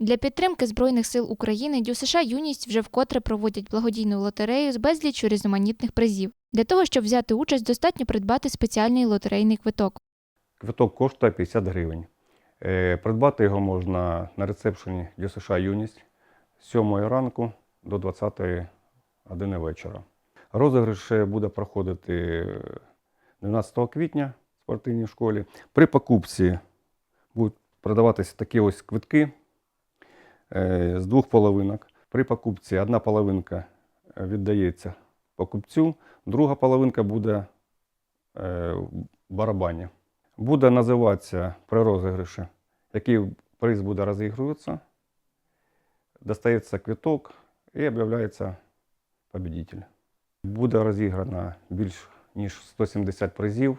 Для підтримки Збройних сил України ДЮСШ Юність вже вкотре проводять благодійну лотерею з безліччю різноманітних призів. Для того, щоб взяти участь, достатньо придбати спеціальний лотерейний квиток. Квиток коштує 50 гривень. Е, Придбати його можна на рецепшені ДЮСШ Юність з 7 ранку до 20 години вечора. Розіграш буде проходити е, 12 квітня в спортивній школі. При покупці будуть продаватися такі ось квитки з двох половинок. При покупці одна половинка е, віддається покупцю, друга половинка буде е, в барабані. Буде називатися при розіграші, який приз буде розігруватися, достається квиток і об'являється победитель. Буде розіграно більш ніж 170 призів,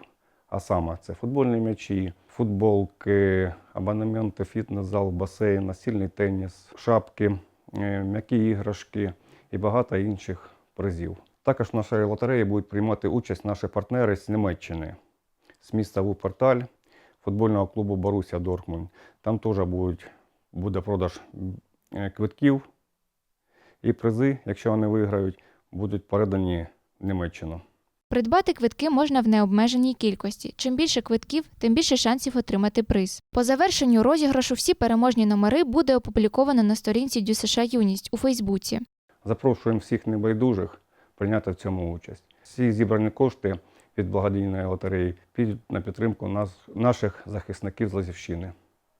а саме це футбольні м'ячі, футболки, абонементи, фітнес-зал, басейн, настільний теніс, шапки, е, м'які іграшки і багато інших призів. Також в нашій лотереї будуть приймати участь наші партнери з Німеччини, з міста Вуперталь, футбольного клубу Боруся Дортмунд. Там теж буде продаж е, квитків і призи, якщо вони виграють, будуть передані в Німеччину. Придбати квитки можна в необмеженій кількості. Чим більше квитків, тим більше шансів отримати приз. По завершенню розіграшу всі переможні номери буде опубліковано на сторінці ДЮСШ Юність у Фейсбуці. Запрошуємо всіх небайдужих прийняти в цьому участь. Всі зібрані кошти від благодійної лотереї підуть на підтримку нас, наших захисників з Лазівщини.